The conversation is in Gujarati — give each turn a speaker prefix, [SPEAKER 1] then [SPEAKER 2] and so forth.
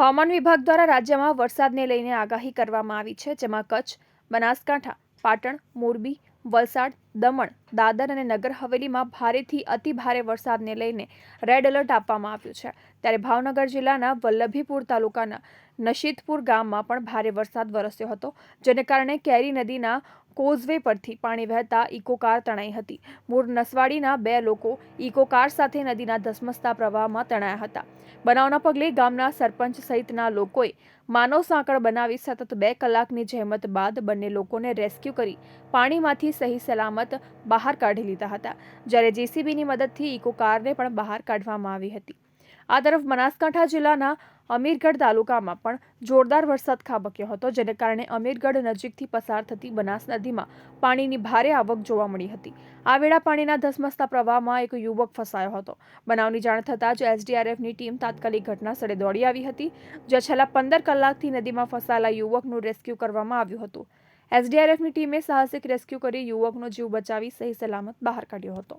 [SPEAKER 1] હવામાન વિભાગ દ્વારા રાજ્યમાં વરસાદને લઈને આગાહી કરવામાં આવી છે, જેમાં કચ્છ, બનાસકાંઠા, પાટણ, મોરબી, વલસાડ દમણ, દાદર અને નગર હવેલીમાં ભારેથી અતિ ભારે વરસાદને લઈને રેડ એલર્ટ આપવામાં આવ્યું છે. ત્યારે ભાવનગર જિલ્લાના વલ્લભીપુર તાલુકાના નશીદપુર ગામમાં પણ ભારે વરસાદ વરસ્યો હતો, જેને કારણે કેરી નદીના કોઝવે પરથી પાણી વહેતા ઇકો કાર તણાઈ હતી. મૂળ નસવાડીના બે લોકો ઇકો કાર સાથે નદીના ધસમસતા પ્રવાહમાં તણાયા હતા. બનાવના પગલે ગામના સરપંચ સહિતના લોકોએ માનવ સાંકળ બનાવી સતત બે કલાકની જહેમત બાદ બંને લોકોને રેસ્ક્યુ કરી પાણીમાંથી સહી સલામત બહાર કાઢી લીધા હતા. જ્યારે જેસીબીની મદદથી ઇકો કારને પણ બહાર કાઢવામાં આવી હતી. આ તરફ બનાસકાંઠા જિલ્લાના અમીરગઢ તાલુકામાં પણ જોરદાર વરસાદ ખાબક્યો હતો, જેને કારણે અમીરગઢ નજીકથી પસાર થતી બનાસ નદીમાં પાણીની ભારે આવક જોવા મળી હતી. આ વેળા પાણીના ધસમસતા પ્રવાહમાં એક યુવક ફસાયો હતો. બનાવની જાણ થતાં જ એસડીઆરએફની ટીમ તાત્કાલિક ઘટના સ્થળે દોડી આવી હતી, જ્યાં છેલ્લા પંદર કલાકથી નદીમાં ફસાયેલા યુવકનું રેસ્ક્યુ કરવામાં આવ્યું હતું. એસડીઆરએફની ટીમે સાહસિક રેસ્ક્યુ કરી યુવકનો જીવ બચાવી સહી સલામત બહાર કાઢ્યો હતો.